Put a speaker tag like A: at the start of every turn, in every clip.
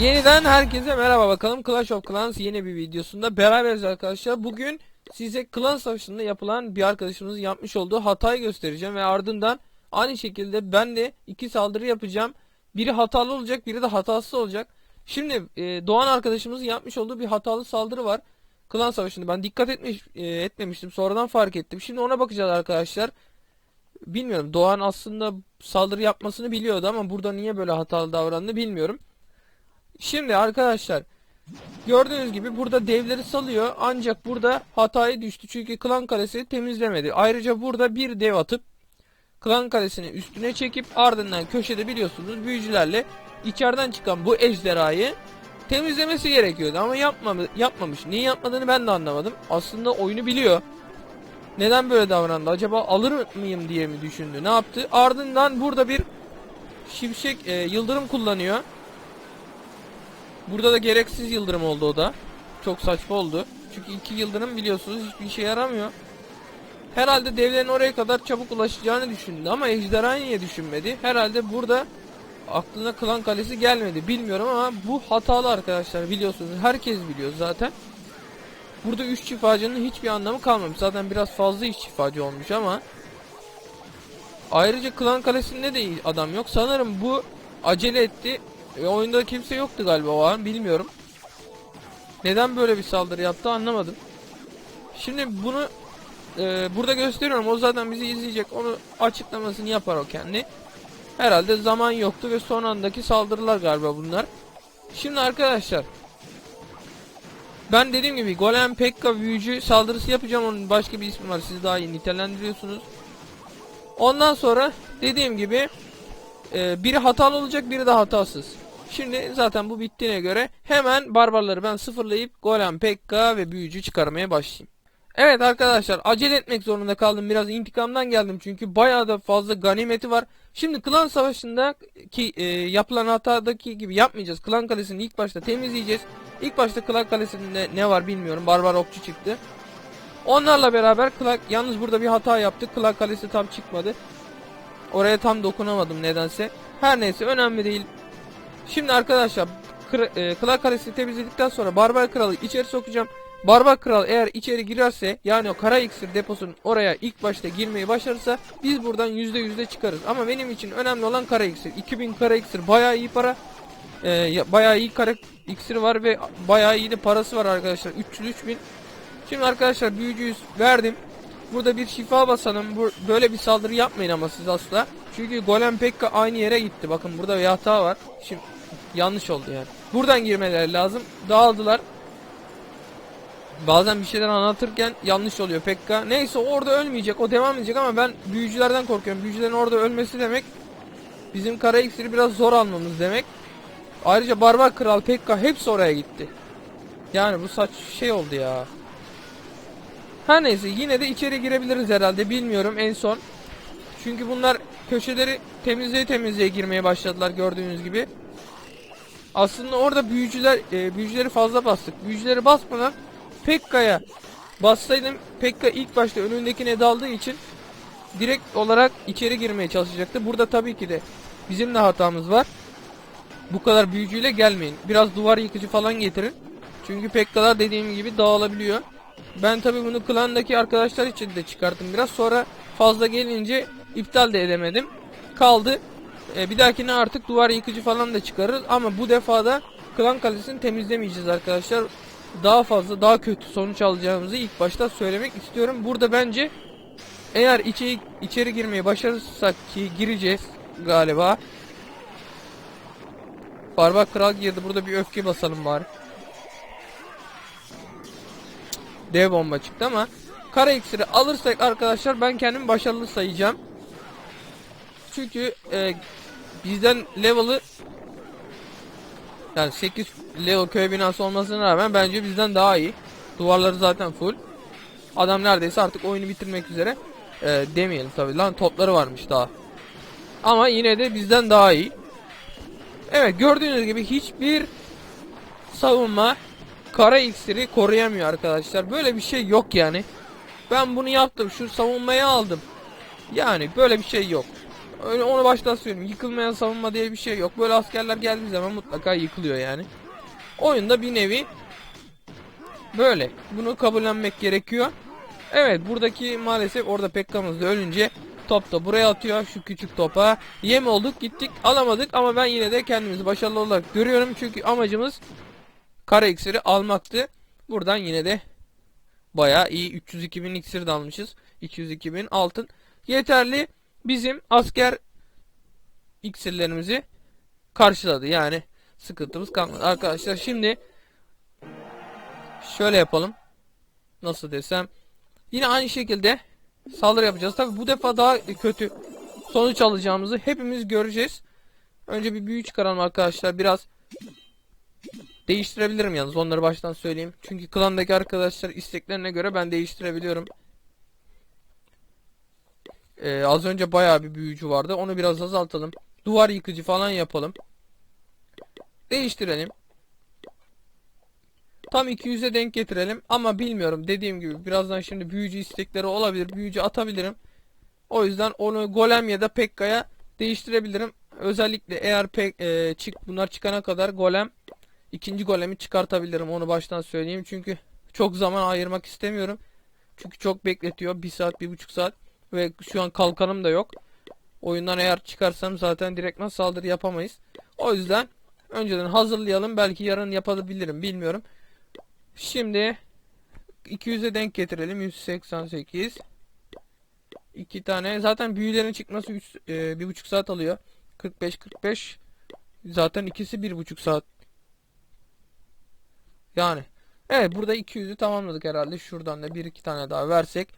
A: Yeniden herkese merhaba bakalım Clash of Clans yeni bir videosunda beraberiz arkadaşlar. Bugün size klan savaşında yapılan bir arkadaşımızın yapmış olduğu hatayı göstereceğim ve ardından aynı şekilde ben de iki saldırı yapacağım. Biri hatalı olacak, biri de hatasız olacak. Şimdi e, Doğan arkadaşımızın yapmış olduğu bir hatalı saldırı var. Klan savaşında ben dikkat etmiş, e, etmemiştim. Sonradan fark ettim. Şimdi ona bakacağız arkadaşlar. Bilmiyorum. Doğan aslında saldırı yapmasını biliyordu ama burada niye böyle hatalı davrandı bilmiyorum. Şimdi arkadaşlar gördüğünüz gibi burada devleri salıyor ancak burada hataya düştü çünkü klan kalesi temizlemedi. Ayrıca burada bir dev atıp klan kalesini üstüne çekip ardından köşede biliyorsunuz büyücülerle içeriden çıkan bu ejderhayı temizlemesi gerekiyordu ama yapmamı, yapmamış. Niye yapmadığını ben de anlamadım. Aslında oyunu biliyor. Neden böyle davrandı? Acaba alır mıyım diye mi düşündü? Ne yaptı? Ardından burada bir şimşek e, yıldırım kullanıyor. Burada da gereksiz yıldırım oldu o da. Çok saçma oldu. Çünkü iki yıldırım biliyorsunuz hiçbir işe yaramıyor. Herhalde devlerin oraya kadar çabuk ulaşacağını düşündü ama ejderha niye düşünmedi? Herhalde burada aklına klan kalesi gelmedi. Bilmiyorum ama bu hatalı arkadaşlar biliyorsunuz. Herkes biliyor zaten. Burada 3 şifacının hiçbir anlamı kalmamış. Zaten biraz fazla iş şifacı olmuş ama Ayrıca klan kalesinde de adam yok. Sanırım bu acele etti. Ve oyunda kimse yoktu galiba o an bilmiyorum. Neden böyle bir saldırı yaptı anlamadım. Şimdi bunu e, burada gösteriyorum. O zaten bizi izleyecek. Onu açıklamasını yapar o kendi. Herhalde zaman yoktu ve son andaki saldırılar galiba bunlar. Şimdi arkadaşlar ben dediğim gibi Golem Pekka büyücü saldırısı yapacağım. Onun başka bir ismi var. Siz daha iyi nitelendiriyorsunuz. Ondan sonra dediğim gibi e, biri hatalı olacak biri de hatasız. Şimdi zaten bu bittiğine göre hemen barbarları ben sıfırlayıp Golem, Pekka ve büyücü çıkarmaya başlayayım. Evet arkadaşlar acele etmek zorunda kaldım. Biraz intikamdan geldim çünkü bayağı da fazla ganimeti var. Şimdi klan savaşında ki e, yapılan hatadaki gibi yapmayacağız. Klan kalesini ilk başta temizleyeceğiz. İlk başta klan kalesinde ne var bilmiyorum. Barbar okçu çıktı. Onlarla beraber klan, yalnız burada bir hata yaptık. Klan kalesi tam çıkmadı. Oraya tam dokunamadım nedense. Her neyse önemli değil. Şimdi arkadaşlar e, Klan Kalesi'ni temizledikten sonra Barbar Kralı içeri sokacağım. Barbar Kral eğer içeri girerse yani o kara iksir deposunun oraya ilk başta girmeyi başarırsa biz buradan %100'de çıkarız. Ama benim için önemli olan kara iksir. 2000 kara iksir bayağı iyi para. Ee, ya- bayağı iyi kara iksir var ve bayağı iyi de parası var arkadaşlar. 300 3000. Şimdi arkadaşlar büyücüyüz verdim. Burada bir şifa basalım. Bu, böyle bir saldırı yapmayın ama siz asla. Çünkü Golem Pekka aynı yere gitti. Bakın burada bir hata var. Şimdi yanlış oldu yani. Buradan girmeleri lazım. Dağıldılar. Bazen bir şeyler anlatırken yanlış oluyor Pekka. Neyse orada ölmeyecek. O devam edecek ama ben büyücülerden korkuyorum. Büyücülerin orada ölmesi demek bizim kara iksiri biraz zor almamız demek. Ayrıca Barbar Kral Pekka hepsi oraya gitti. Yani bu saç şey oldu ya. Her neyse yine de içeri girebiliriz herhalde bilmiyorum en son. Çünkü bunlar köşeleri temizleye temizleye girmeye başladılar gördüğünüz gibi. Aslında orada büyücüler e, büyücüleri fazla bastık. Büyücüleri basmadan Pekka'ya bassaydım Pekka ilk başta önündekine daldığı için direkt olarak içeri girmeye çalışacaktı. Burada tabii ki de bizim de hatamız var. Bu kadar büyücüyle gelmeyin. Biraz duvar yıkıcı falan getirin. Çünkü Pekka'lar dediğim gibi dağılabiliyor. Ben tabii bunu klandaki arkadaşlar için de çıkarttım biraz. Sonra fazla gelince iptal de edemedim. Kaldı. E, bir dahakine artık duvar yıkıcı falan da çıkarırız. Ama bu defa da klan kalesini temizlemeyeceğiz arkadaşlar. Daha fazla daha kötü sonuç alacağımızı ilk başta söylemek istiyorum. Burada bence eğer içeri, içeri girmeyi başarırsak ki gireceğiz galiba. Barbar kral girdi. Burada bir öfke basalım bari. Dev bomba çıktı ama kara iksiri alırsak arkadaşlar ben kendimi başarılı sayacağım. Çünkü e, bizden level'ı yani 8 level köy binası olmasına rağmen bence bizden daha iyi. Duvarları zaten full. Adam neredeyse artık oyunu bitirmek üzere. E, demeyelim tabi lan topları varmış daha. Ama yine de bizden daha iyi. Evet gördüğünüz gibi hiçbir savunma kara iksiri koruyamıyor arkadaşlar. Böyle bir şey yok yani. Ben bunu yaptım. Şu savunmayı aldım. Yani böyle bir şey yok. Öyle onu baştan söyleyeyim. Yıkılmayan savunma diye bir şey yok. Böyle askerler geldiği zaman mutlaka yıkılıyor yani. Oyunda bir nevi böyle. Bunu kabullenmek gerekiyor. Evet buradaki maalesef orada Pekka'mız da ölünce top da buraya atıyor şu küçük topa. Yem olduk gittik alamadık ama ben yine de kendimizi başarılı olarak görüyorum. Çünkü amacımız kara iksiri almaktı. Buradan yine de bayağı iyi 302 bin iksir de almışız. 202 bin altın. Yeterli bizim asker iksirlerimizi karşıladı. Yani sıkıntımız kalmadı. Arkadaşlar şimdi şöyle yapalım. Nasıl desem. Yine aynı şekilde saldırı yapacağız. Tabi bu defa daha kötü sonuç alacağımızı hepimiz göreceğiz. Önce bir büyü çıkaralım arkadaşlar. Biraz değiştirebilirim yalnız onları baştan söyleyeyim. Çünkü klandaki arkadaşlar isteklerine göre ben değiştirebiliyorum. Ee, az önce bayağı bir büyücü vardı. Onu biraz azaltalım. Duvar yıkıcı falan yapalım. Değiştirelim. Tam 200'e denk getirelim. Ama bilmiyorum. Dediğim gibi birazdan şimdi büyücü istekleri olabilir. Büyücü atabilirim. O yüzden onu golem ya da pekka'ya değiştirebilirim. Özellikle eğer pek e, çık bunlar çıkana kadar golem ikinci golemi çıkartabilirim. Onu baştan söyleyeyim. Çünkü çok zaman ayırmak istemiyorum. Çünkü çok bekletiyor. Bir saat, bir buçuk saat. Ve şu an kalkanım da yok. Oyundan eğer çıkarsam zaten direktman saldırı yapamayız. O yüzden önceden hazırlayalım. Belki yarın yapabilirim. Bilmiyorum. Şimdi 200'e denk getirelim. 188. İki tane. Zaten büyülerin çıkması 3 e, bir buçuk saat alıyor. 45 45. Zaten ikisi bir buçuk saat. Yani. Evet burada 200'ü tamamladık herhalde. Şuradan da bir iki tane daha versek.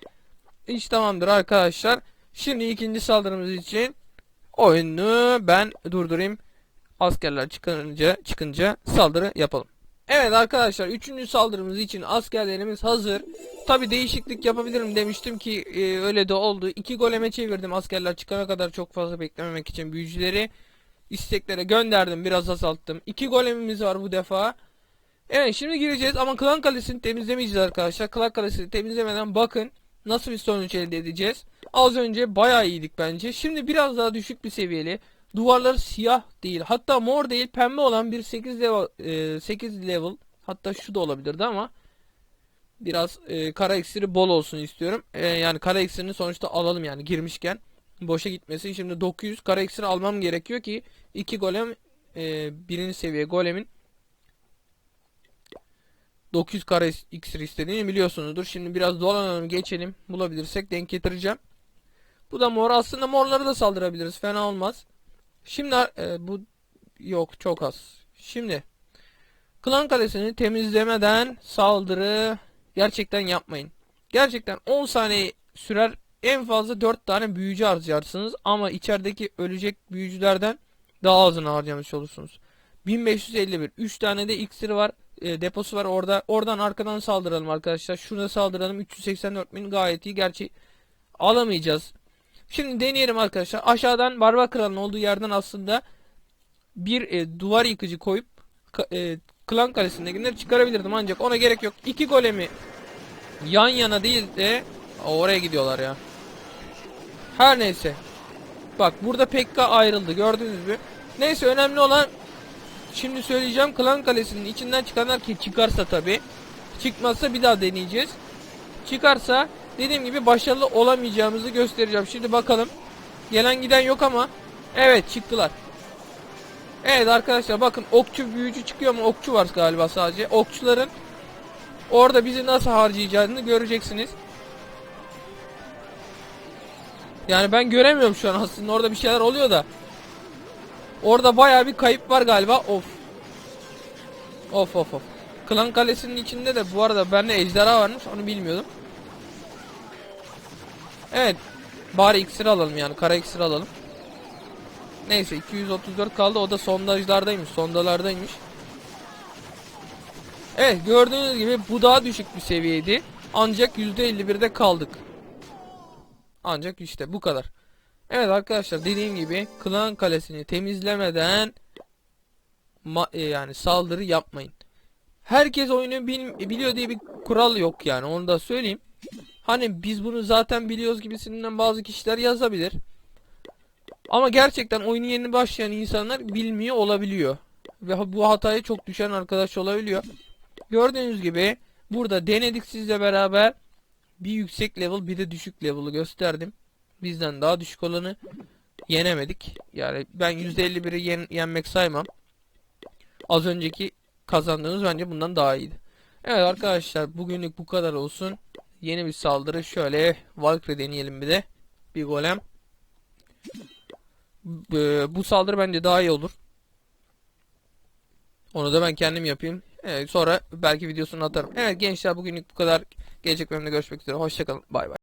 A: İş tamamdır arkadaşlar. Şimdi ikinci saldırımız için oyunu ben durdurayım. Askerler çıkınca çıkınca saldırı yapalım. Evet arkadaşlar 3. saldırımız için askerlerimiz hazır. Tabi değişiklik yapabilirim demiştim ki e, öyle de oldu. 2 goleme çevirdim askerler çıkana kadar çok fazla beklememek için büyücüleri isteklere gönderdim biraz azalttım. 2 golemimiz var bu defa. Evet şimdi gireceğiz ama klan kalesini temizlemeyeceğiz arkadaşlar. Klan kalesini temizlemeden bakın nasıl bir sonuç elde edeceğiz. Az önce bayağı iyiydik bence. Şimdi biraz daha düşük bir seviyeli. Duvarları siyah değil. Hatta mor değil pembe olan bir 8 level, e, 8 level. Hatta şu da olabilirdi ama biraz e, kara iksiri bol olsun istiyorum. E, yani kara iksirini sonuçta alalım yani girmişken. Boşa gitmesin. Şimdi 900 kara iksiri almam gerekiyor ki 2 golem e, birinci seviye golemin 900 kara iksir istediğini biliyorsunuzdur. Şimdi biraz dolanalım geçelim. Bulabilirsek denk getireceğim. Bu da mor. Aslında morları da saldırabiliriz. Fena olmaz. Şimdi e, bu yok çok az. Şimdi klan kalesini temizlemeden saldırı gerçekten yapmayın. Gerçekten 10 saniye sürer. En fazla 4 tane büyücü harcarsınız ama içerideki ölecek büyücülerden daha azını harcamış olursunuz. 1551 3 tane de iksir var e, deposu var orada. Oradan arkadan saldıralım arkadaşlar. Şurada saldıralım. 384 bin gayet iyi. Gerçi alamayacağız. Şimdi deneyelim arkadaşlar. Aşağıdan barbar kralın olduğu yerden aslında bir e, duvar yıkıcı koyup e, klan kalesindekileri çıkarabilirdim. Ancak ona gerek yok. İki golemi yan yana değil de oraya gidiyorlar ya. Her neyse. Bak burada Pekka ayrıldı. Gördünüz mü? Neyse önemli olan Şimdi söyleyeceğim klan kalesinin içinden çıkanlar ki çıkarsa tabi. Çıkmazsa bir daha deneyeceğiz. Çıkarsa dediğim gibi başarılı olamayacağımızı göstereceğim. Şimdi bakalım. Gelen giden yok ama. Evet çıktılar. Evet arkadaşlar bakın okçu büyücü çıkıyor ama okçu var galiba sadece. Okçuların orada bizi nasıl harcayacağını göreceksiniz. Yani ben göremiyorum şu an aslında orada bir şeyler oluyor da. Orada baya bir kayıp var galiba. Of. Of of of. Klan kalesinin içinde de bu arada bende ejderha varmış onu bilmiyordum. Evet. Bari iksir alalım yani kara iksir alalım. Neyse 234 kaldı o da sondajlardaymış sondalardaymış. Evet gördüğünüz gibi bu daha düşük bir seviyeydi. Ancak %51'de kaldık. Ancak işte bu kadar. Evet arkadaşlar dediğim gibi klan kalesini temizlemeden e, yani saldırı yapmayın. Herkes oyunu bil biliyor diye bir kural yok yani onu da söyleyeyim. Hani biz bunu zaten biliyoruz gibisinden bazı kişiler yazabilir. Ama gerçekten oyunu yeni başlayan insanlar bilmiyor olabiliyor. Ve bu hataya çok düşen arkadaş olabiliyor. Gördüğünüz gibi burada denedik sizle beraber. Bir yüksek level bir de düşük level'ı gösterdim. Bizden daha düşük olanı yenemedik. Yani ben %51'i yen, yenmek saymam. Az önceki kazandığımız bence bundan daha iyiydi. Evet arkadaşlar bugünlük bu kadar olsun. Yeni bir saldırı şöyle Valkyrie deneyelim bir de. Bir golem. Bu saldırı bence daha iyi olur. Onu da ben kendim yapayım. Evet, sonra belki videosunu atarım. Evet gençler bugünlük bu kadar. Gelecek bölümde görüşmek üzere. Hoşçakalın. Bay bay.